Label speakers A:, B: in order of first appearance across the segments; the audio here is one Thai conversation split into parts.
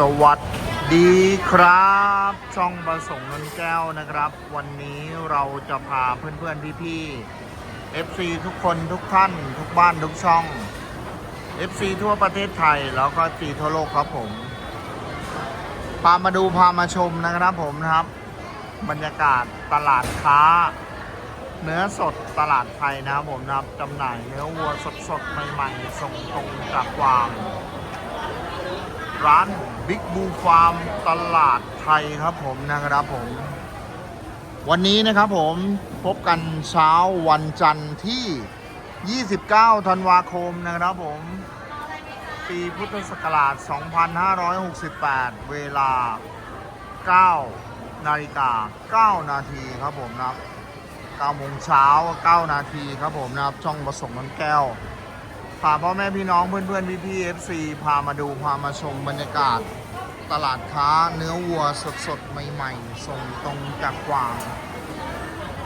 A: สวัสดีครับ ช่องประสงค์นนแก้วนะครับ วันนี้เราจะพาเพื่อนๆพี่ๆ FC ทุกคนทุกท่าน ทุกบ้านทุกช่อง FC ทั่วประเทศไทย แล้วก็จีทั่วโลกครับผม พามาดูพามาชมนะครับผมนะครับ บรรยากาศตลาดค้า เนื้อสดตลาดไทยนะครับผมนะครับจำหน่ายเนื้อวัวสดๆ ใหม่ๆ ส่งตรงจากฟาร์ม ร้านบิ๊กบูฟาร์มตลาดไทยครับผมนะครับผม วันนี้นะครับผมพบกันเช้าวันจันทร์ที่ 29 ธันวาคมนะครับผม ปีพุทธศักราช 2568 เวลา 9 นาฬิกา 9 นาทีครับผมนะครับ9โมงเช้า 9 นาทีครับผมนะครับ ช่องประสงค์น้ำแก้ว พาพ่อแม่พี่น้องเพื่อนเพื่อนพี่พี่เอฟซีพามาดูพามาชมบรรยากาศตลาดค้าเนื้อวัวสดสดๆ ใหม่ๆ ส่งตรงจากกวาง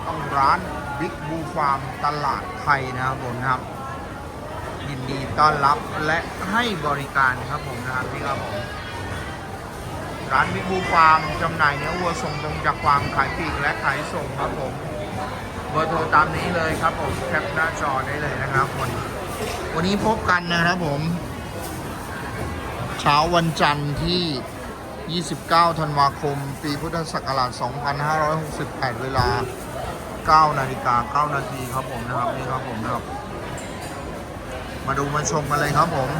A: ต้องร้านบิ๊กบูฟาร์มตลาดไทยนะครับผมนะครับ ยินดีต้อนรับและให้บริการครับผมนะครับพี่ครับผมร้านบิ๊กบูฟาร์มจำหน่ายเนื้อวัวส่งตรงจากกวางขายปลีกและขายส่งครับผมเบอร์โทรตามนี้เลยครับผมแคปหน้าจอได้เลยนะครับวัน วันนี้พบกันนะครับผมเช้าวันจันทร์ที่ 29 ธันวาคม ปีพุทธศักราช 2568 เวลา 9 นาฬิกา 9 นาทีครับผมนะครับนี่ครับผมนะครับ มาดูมาชมกันเลยครับผม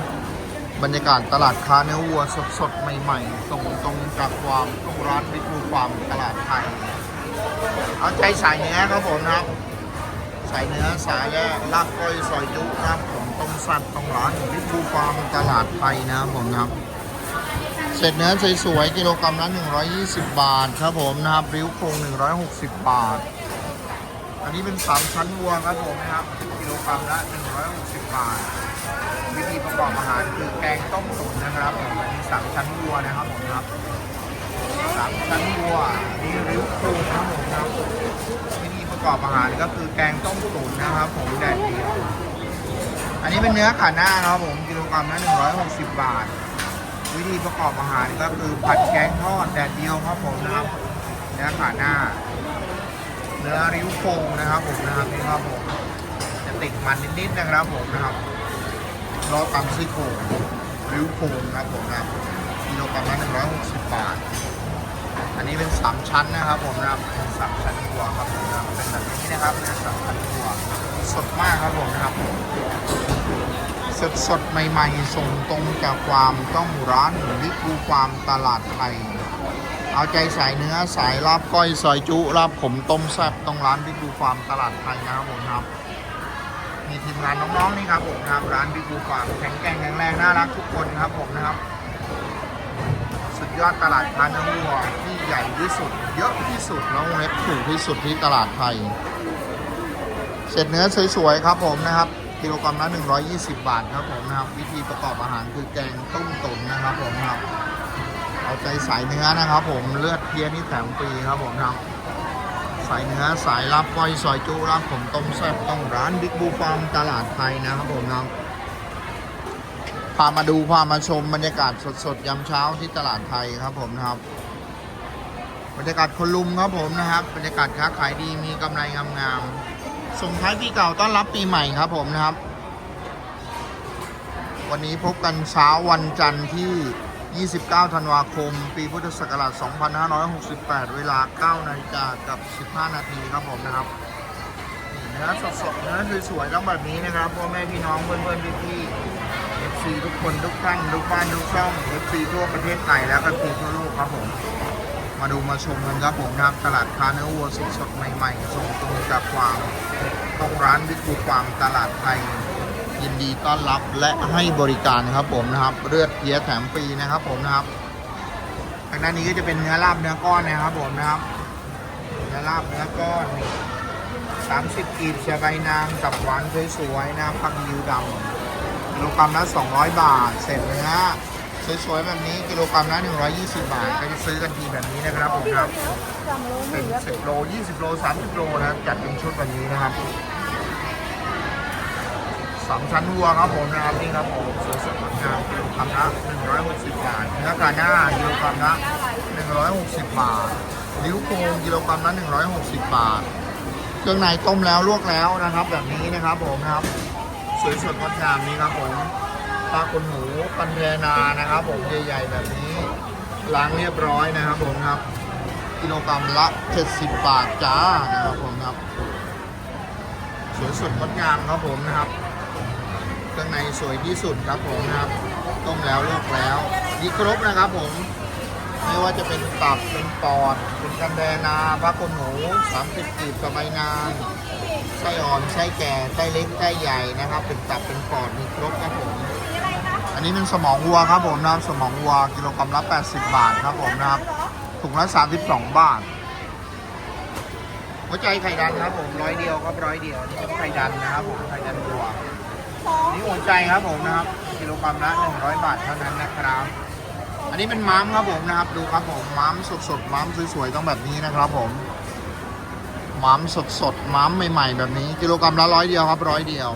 A: บรรยากาศตลาดค้าเนื้อวัวสดๆ ใหม่ๆ ส่งตรงจากฟามตรงร้านบิ๊กบูฟาร์มตลาดไทย เอาใจใส่เนื้อครับผมนะครับใส่เนื้อสายและลาบก้อยซอยจุนะครับ ผมต้มสัตว์ตรงร้านบิ๊กบูฟาร์มตลาดไทยนะครับผมครับ เสร็จเนื้อสวยๆกิโลกรัมละ120 บาทครับผมนะครับริ้วโครง160 บาท อันนี้เป็น3ชั้นวัวครับผมนะครับกิโลกรัมละ160 บาท วิธีประกอบอาหารคือแกงต้มตุ๋นนะครับผมอันนี้3ชั้นวัวนะครับผมครับ3ชั้นวัวนี่ริ้วโครงครับผมนะครับวิธีประกอบอาหารก็คือแกงต้มตุ๋นนะครับผมแดดเดียว อันนี้เป็นเนื้อขาหน้านะครับผมกิโลกรัมละ160 บาท วิธีประกอบอาหารก็คือผัดแกงทอดแดดเดียวครับผมนะครับเนื้อขาหน้า เนื้อริ้วโครงนะครับผมนะครับนี่ครับผมจะติดมันนิดๆนะครับผมนะครับรอตำซี่โครงริ้วโครงนะครับผมนะครับกิโลกรัมละ160 บาท อันนี้เป็นสามชั้นนะครับผมนะครับเป็นสามชั้นวัวครับผมนะครับเป็นแบบนี้นะครับเป็นสามชั้นวัวสดมากครับผมนะครับ สดสดใหม่ๆ ส่งตรงจากฟามต้องร้านบิ๊กบูฟามตลาดไทย เอาใจใส่เนื้อสายลาบก้อยซอยจุลาบผมต้มแซ่บต้องร้านบิ๊กบูฟามตลาดไทยนะครับผมครับ มีทีมงานน้องๆนี่ครับผมครับร้านบิ๊กบูฟามแข็งแกร่งแข็งแรงน่ารักทุกคนครับผมนะครับ สุดยอดตลาดค้านื้อวัวที่ใหญ่ที่สุด เยอะที่สุดแล้วเล็บถูกที่สุดที่ตลาดไทย เสร็จเนื้อสวยๆครับผมนะครับ กิโลกรัมละ 120 บาทครับผมนะครับ วิธีประกอบอาหารคือแกงต้มตุ๋นนะครับผมครับเอาใจใส่เนื้อนะครับ ผมเลือดเพี้ยนี่แถมฟรีครับผมครับใส่เนื้อสายลับก้อยซอยจุรับผมต้มแซ่บต้องร้านบิ๊กบูฟาร์มตลาดไทยนะครับผมครับพามาดูพามาชมบรรยากาศสดๆยามเช้าที่ตลาดไทยครับผมนะครับบรรยากาศคนลุมครับผมนะครับ บรรยากาศค้าขายดีมีกำไรงามๆ ส่งท้ายปีเก่าต้อนรับปีใหม่ครับผมนะครับ วันนี้พบกันเช้าวันจันทร์ที่ 29 ธันวาคม ปีพุทธศักราช 2568 เวลา 9 นาฬิกากับ 15 นาทีครับผมนะครับนี่เนื้อสดๆเนื้อสวยๆต้องแบบนี้นะครับพ่อแม่พี่น้องเพื่อนๆพี่ๆ FC ทุกคนทุกท่านทุกบ้านทุกช่อง FC ทั่วประเทศไทยแล้วก็ทั่วโลกครับผม มาดูมาชมกันครับผมนะครับตลาดค้าเนื้อวัวสดๆใหม่ๆส่งตรงจากฟาร์มตรงร้านบิ๊กบูฟาร์มตลาดไทยยินดีต้อนรับและให้บริการครับผมนะครับ เลือดเพียแถมฟรีนะครับผมนะครับทางด้านนี้ก็จะเป็นเนื้อลาบเนื้อก้อนนะครับผมนะครับเนื้อลาบเนื้อก้อนสามสิบกีบเชียใบนางกับหวานสวยๆนะครับผักยิวดำกิโลกรัมละ200 บาท เสร็จเนื้อ สวยๆแบบนี้กิโลกรัมละ120 บาท ก็จะซื้อกันทีแบบนี้นะครับผมครับเป็น10โล 20 โล 30 โลนะครับจัดเป็นชุดแบบนี้นะครับสามชั้นวัวครับผมนะครับนี่ครับผมสวยสดงดงามกิโลกรัมละ160 บาทเนื้อกาหน้ากิโลกรัมละ160 บาทนิ้วโครงกิโลกรัมละ160 บาทเครื่องในต้มแล้วลวกแล้วนะครับ แบบนี้นะครับผมครับ สวยสดงดงามนี้ครับผม ปลาคนหมูปันแพนานะครับ ผมใหญ่ๆแบบนี้ ล้างเรียบร้อยนะครับผมครับกิโลกรัมละ 70 บาทจ้านะครับผมครับสวยสดงดงามครับผมนะครับเครื่องในสวยที่สุดครับผมนะครับต้มแล้วลวกแล้วมีครบนะครับผม ไม่ว่าจะเป็นตับเป็นปอดเป็นกันแดนาพระคนหมู30กีบสบายนางไส้อ่อนไส้แก่ไส้เล็กไส้ใหญ่นะครับ เป็นตับเป็นปอดมีครบครับผม อันนี้เป็นสมองวัวครับผมนะครับสมองวัวกิโลกรัมละ 80 บาทครับผมนะครับถุงละ 32 บาทหัวใจไข่ดันครับผมร้อยเดียวครับร้อยเดียวนี่ครับไข่ดันนะครับผมไข่ดันวัวนี่หัวใจครับผมนะครับกิโลกรัมละ100 บาทเท่านั้นนะครับ อันนี้เป็นม้ามครับผมนะครับ ดูครับผมม้ามสดๆม้ามสวยๆต้องแบบนี้นะครับผมม้ามสดๆม้ามใหม่ ๆ แบบนี้ กิโลกรัมละร้อยเดียวครับร้อยเดียว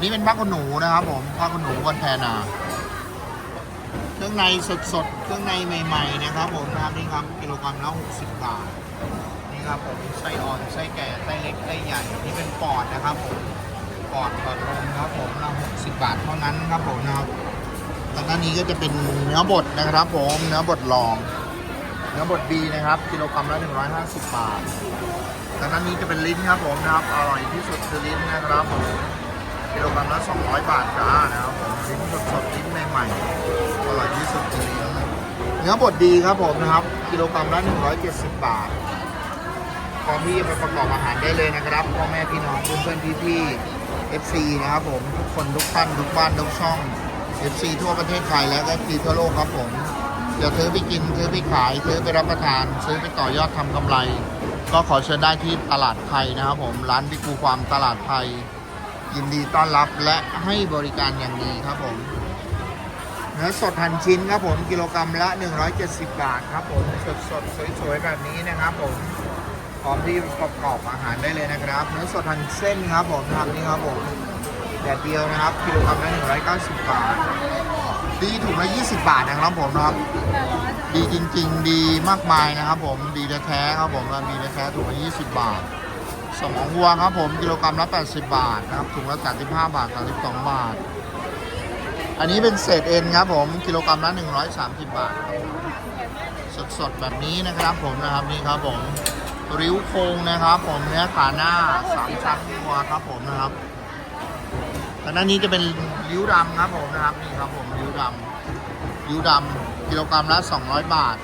A: นนี้เป็นผ้าขนหนูนะครับผมผ้าขนหนูวันแพนาเครื่องในสดๆ เครื่องในใหม่ๆนะครับผมนะครับนี่ครับกิโลกรัมละ60 บาทนี่ครับผมไส้อ่อนไส้แก่ไส้เล็กไส้ใหญ่นี่เป็นปอดนะครับผมปอดปอดลมครับผมละ60 บาทเท่านั้นครับผมนะครับแล้วด้านนี้ก็จะเป็นเนื้อบดนะครับผมเนื้อบดลองเนื้อบดดีนะครับกิโลกรัมละ150 บาทแล้วด้านนี้จะเป็นลิ้นครับผมนะครับอร่อยที่สุดคือลิ้นนะครับผม กิโลกรัมละ200 บาทจ้านะครับผมลิ้นสดๆลิ้นใหม่ๆอร่อยที่สุดจริงเนื้อบดดีครับผมนะครับ กิโลกรัมละ170 บาทพร้อมที่จะไปประกอบอาหารได้เลยนะครับพ่อแม่พี่น้องเพื่อนๆพี่ๆ FC นะครับผมทุกคนทุกท่านทุกบ้านทุกช่อง FC ทั่วประเทศไทยและก็ FC ทั่วโลกครับผมจะซื้อไปกินซื้อไปขายซื้อไปรับประทาน ซื้อไปต่อยอดทำกำไร ก็ขอเชิญได้ที่ตลาดไทยนะครับผมร้านบิ๊กูความตลาดไทย ยินดีต้อนรับและให้บริการอย่างดีครับผม เนื้อสดหั่นชิ้นครับผมกิโลกรัมละ 170 บาทครับผมสดสดสวยๆแบบนี้นะครับผมพร้อมที่ประกอบอาหารได้เลยนะครับ เนื้อสดหั่นเส้นครับผมทำนี่ครับผมแดดเดียวนะครับกิโลกรัมละ 190 บาท ดีถุงละ 20 บาทนะครับผมนะครับ ดีจริง ๆ ดีมากมายนะครับผมดีแท้ๆครับผมแล้วดีแท้ๆถุงละ 20 บาท สมองวัวครับผมกิโลกรัมละ 80 บาทนะครับถุงละ 35 บาท 32 บาท อันนี้เป็นเศษเอ็นครับผมกิโลกรัมละ 130 บาทครับสดๆแบบนี้นะครับผมนะครับนี่ครับผมริ้วโครงนะครับ ผมเนื้อขาหน้าสามชั้นวัวครับผมนะครับทางด้านนี้จะเป็นริ้วดำครับผมนะครับนี่ครับผมริ้วดำริ้วดำกิโลกรัมละ 200 บาท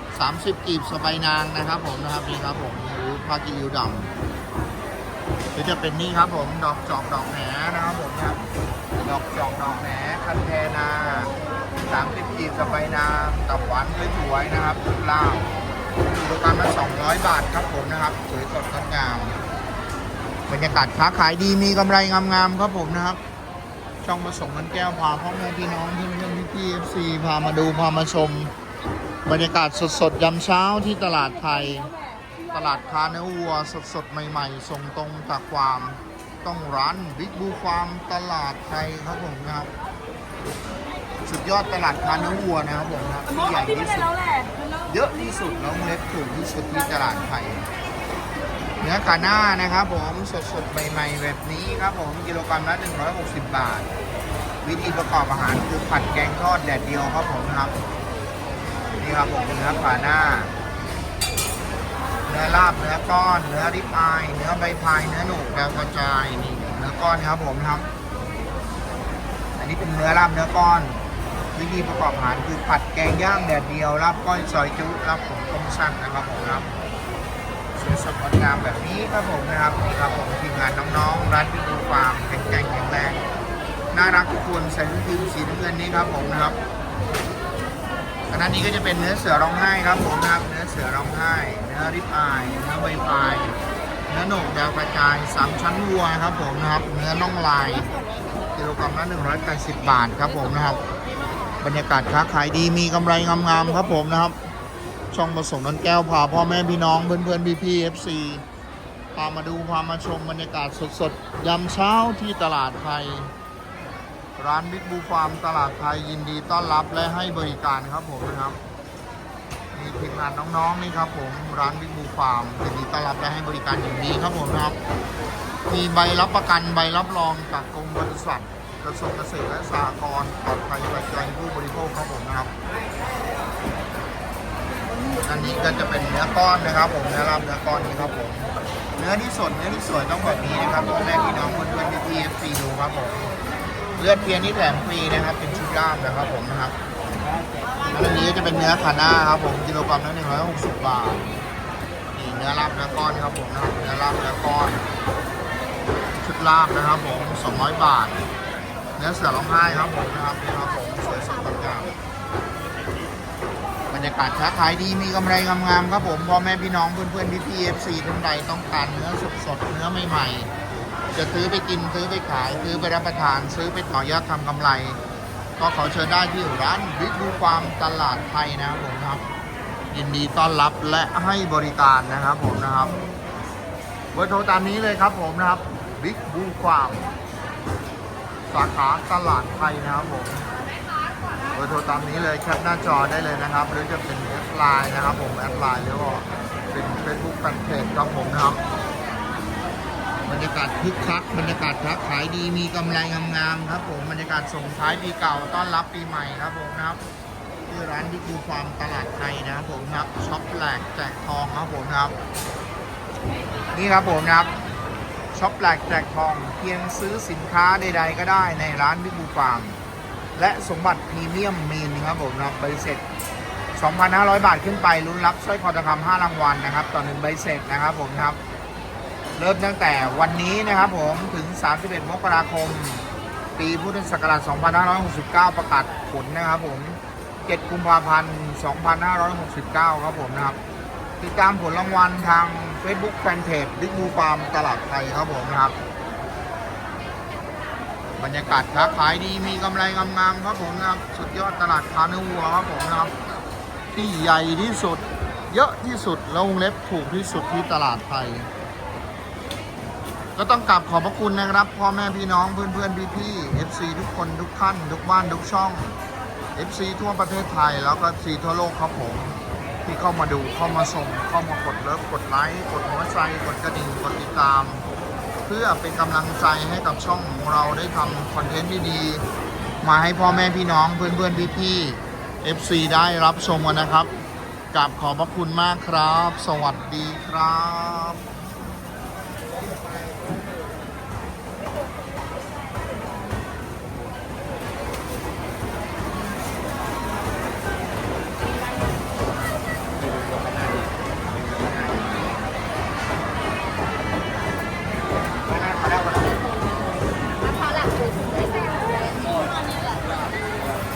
A: 30กีบสบายนางนะครับผมนะครับนี่ครับผมริ้วผ้ากิริ้วดำ รือจะเป็นนี่ครับผม ดอกจอกดอกแหนนะครับผมครับ ดอกจอกดอกแหนคันแทนาสามสิบกีบสไปนาตับหวานสวยๆนะครับทุกล่าวกิโลกรัมละ200บาทครับผมนะครับ สวยสดงดงามบรรยากาศค้าขายดีมีกำไรงามๆครับผมนะครับ ช่องมาส่งมันแก้วพาพ่อแม่พี่น้องเพื่อนๆพี่ๆเอฟซีพามาดูพามาชม บรรยากาศสดๆยามเช้าที่ตลาดไทย ตลาดค้าเนื้อวัวสดๆ ใหม่ๆ ส่งตรงจากฟาร์มต้องร้านบิ๊กบูฟาร์มตลาดไทยครับผมนะครับ สุดยอดตลาดค้าเนื้อวัวนะครับผมนะครับที่ใหญ่ที่สุด เยอะที่สุดแล้วเล็กถูกที่สุดที่ตลาดไทย เนื้อขาหน้านะครับผมสดๆ ใหม่ๆ แบบนี้ครับผมกิโลกรัมละ 160 บาท วิธีประกอบอาหารคือผัดแกงทอดแดดเดียวครับผมครับ นี่ครับผมเนื้อขาหน้า นื้อลาบเนื้อก้อน เนื้อริบอาย เนื้อใบพาย เนื้อหนูกดาวกระจายนี่เนื้อก้อนครับผมครับ อันนี้เป็นเนื้อลาบเนื้อก้อน วิธีประกอบอาหารคือผัดแกงย่างแดดเดียวลาบก้อยซอยจุลาบผมต้มสั้นนะครับผมครับสวยสดงดงามแบบนี้ครับผมนะครับนี่ครับผมทีมงานน้องๆร้านพิบูฟาร์มแข็งแกร่งแข็งแรงน่ารักทุกคนใส่ชุดทีมสีน้ำเงินนี่ครับผมนะครับ อันนั้นนี้ก็จะเป็นเนื้อเสือร้องไห้ครับผมนะครับเนื้อเสือร้องไห้ เนื้อริบอายเนื้อใบพายเนื้อหนกดาวกระจายสามชั้นวัวครับผมนะครับ เนื้อน่องลายกิโลกรัมละ180 บาทครับผมนะครับ บรรยากาศค้าขายดีมีกำไรงามๆครับผมนะครับ ช่องผสมน้นแก้วพาพ่อแม่พี่น้องเพื่อนๆพี่ๆ FC พามาดูพามาชมบรรยากาศสดๆยามเช้าที่ตลาดไทย ร้านบิ๊กบูฟาร์มตลาดไทยยินดีต้อนรับและให้บริการครับผมนะครับมีทีมงานน้องๆนี่ครับผมร้านบิ๊กบูฟาร์มยินดีต้อนรับและให้บริการอย่างดีครับผมนะครับ มีใบรับประกันใบรับรองจากกรมบริษัทกระทรวงเกษตรและสหกรณ์ปลอดภัยปัจจัยผู้บริโภคครับผมนะครับอันนี้ก็จะเป็นเนื้อก้อนนะครับผมเนื้อลาบเนื้อก้อนนี้ครับผมเนื้อที่สดเนื้อที่สวยต้องแบบนี้นะครับพ่อแม่พี่น้องเพื่อนๆพี่ๆ FC ดูครับผม เลือดเพียงนี่แถมฟรีนะครับ เป็นชุดลาบนะครับผมนะครับอันนี้จะเป็นเนื้อขาหน่าครับผมกิโลกรัมละ160บาทนี่เนื้อลาบเนื้อก้อนครับผมนะครับเนื้อลาบเนื้อก้อน ชุดลาบนะครับผม200บาท เนื้อเสือร้องไห้ครับผมนะครับนี่ครับผมสวยสดงามบรรยากาศค้าขายดีมีกำไรงามๆครับผมพ่อแม่พี่น้องเพื่อนๆพี่ๆ FC ท่านใดต้องการเนื้อสดๆเนื้อใหม่ๆ จะซื้อไปกินซื้อไปขาย ซื้อไปรับประทาน ซื้อไปต่อยอดทำกำไร ก็ขอเชิญได้ที่ร้านบิ๊กบูฟามตลาดไทยนะครับผมครับ ยินดีต้อนรับและให้บริการนะครับผมนะครับเบอร์โทรตามนี้เลยครับผมนะครับบิ๊กบูฟามสาขาตลาดไทยนะครับผมเบอร์โทรตามนี้เลยแคปหน้าจอได้เลยนะครับ หรือจะเป็นแอดไลน์นะครับผมแอดไลน์หรือว่าเป็นเฟซบุ๊กแฟนเพจครับผมนะครับ บรรยากาศคึกคัก บรรยากาศค้าขายดีมีกำไรงามๆครับผมบรรยากาศส่งท้ายปีเก่าต้อนรับปีใหม่ครับผมนะครับที่ร้านบิ๊กบูฟาร์มตลาดไทยนะครับผมนะครับช็อปแหลกแจกทองครับผมครับ นี่ครับผมนะครับช็อปแหลกแจกทองเพียงซื้อสินค้าใด ๆ ก็ได้ในร้านบิ๊กบูฟาร์มและสมบัติพรีเมียมมีนครับผมนะครับใบเสร็จ 2,500 บาทขึ้นไปลุ้นรับสร้อยคอทองคำ5รางวัลนะครับ ต่อหนึ่งใบเสร็จนะครับผมครับ เริ่มตั้งแต่วันนี้นะครับผมถึง 31 มกราคม ปีพุทธศักราช 2569 ประกาศผลนะครับผม 7 กุมภาพันธ์ 2569 ครับผมนะครับ ติดตามผลรางวัลทาง Facebook Fanpage บิ๊กบูฟาร์มตลาดไทยครับผมนะครับ บรรยากาศค้าขายดีมีกำไรงามๆครับผมนะครับ สุดยอดตลาดคาเนื้อวัวครับผมนะครับ ที่ใหญ่ที่สุด เยอะที่สุดแล้ววงเล็บถูกที่สุดที่ตลาดไทย ก็ต้องกราบขอบพระคุณนะครับ พ่อแม่พี่น้องเพื่อนเพื่อนพี่พี่ๆ FC ทุกคนทุกท่าน ทุกบ้านทุกช่อง FC ทั่วประเทศไทยแล้วก็ FC ทั่วโลกครับผม ที่เข้ามาดูเข้ามาชมเข้ามากดเลิฟกดไลค์กดหัวใจกดกระดิ่งกดติดตาม เพื่อเป็นกำลังใจให้กับช่องของเราได้ทำคอนเทนต์ดีๆมาให้พ่อแม่พี่น้องเพื่อนเพื่อนพี่พี่ๆ FC ได้รับชมกันนะครับกราบขอบพระคุณมากครับ สวัสดีครับ